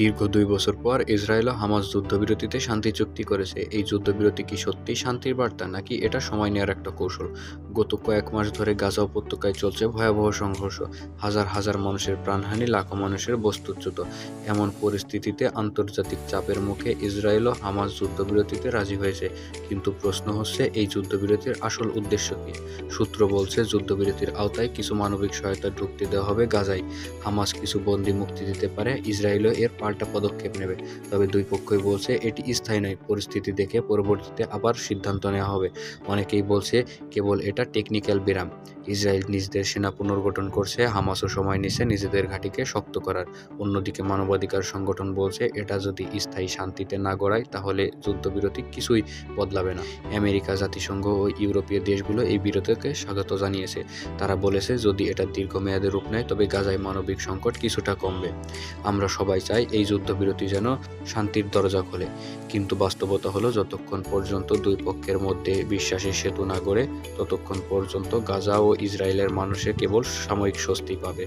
দীর্ঘ দুই বছর পর ইসরায়েল ও হামাস যুদ্ধবিরতিতে শান্তি চুক্তি করেছে। এই যুদ্ধবিরতি কি সত্যিই শান্তির বার্তা, নাকি এটা সময় নেওয়ার একটা কৌশল? গত কয়েক মাস ধরে গাজা উপত্যকায় চলছে ভয়াবহ সংঘর্ষ। হাজার হাজার মানুষের প্রাণহানি, লাখো মানুষের বস্তুচ্যুত। এমন পরিস্থিতিতে আন্তর্জাতিক চাপের মুখে ইসরায়েল ও হামাস যুদ্ধবিরতিতে রাজি হয়েছে। কিন্তু প্রশ্ন হচ্ছে, এই যুদ্ধবিরতির আসল উদ্দেশ্য কি? সূত্র বলছে, যুদ্ধবিরতির আওতায় কিছু মানবিক সহায়তা ঢুকতে দেওয়া হবে গাজায়। হামাস কিছু বন্দি মুক্তি দিতে পারে ইসরায়েলও এর পাল্টা পদক্ষেপ নেবে। তবে দুই পক্ষই বলছে, এটি স্থায়ী নয়। পরিস্থিতি দেখে পরবর্তীতে আবার সিদ্ধান্ত নেওয়া হবে। অনেকেই বলছে, কেবল এটা টেকনিক্যাল বিরাম। ইসরায়েল নিজেদের সেনা পুনর্গঠন করছে, হামাসও সময় নিচ্ছে নিজেদের ঘাঁটিকে শক্ত করার। অন্যদিকে মানবাধিকার সংগঠন বলছে, এটা যদি স্থায়ী শান্তিতে না গড়ায়, তাহলে যুদ্ধবিরতি কিছুই বদলাবে না। আমেরিকা, জাতিসংঘ ও ইউরোপীয় দেশগুলো এই বিরতিকে স্বাগত জানিয়েছে। তারা বলেছে, যদি এটা দীর্ঘমেয়াদে রূপ নেয়, তবে গাজায় মানবিক সংকট কিছুটা কমবে। আমরা সবাই চাই এই যুদ্ধবিরতি যেন শান্তির দরজা খোলে। কিন্তু বাস্তবতা হলো, যতক্ষণ পর্যন্ত দুই পক্ষের মধ্যে বিশ্বাসের সেতু না গড়ে, ততক্ষণ পর্যন্ত গাজা ও ইসরায়েলের মানুষে কেবল সাময়িক স্বস্তি পাবে।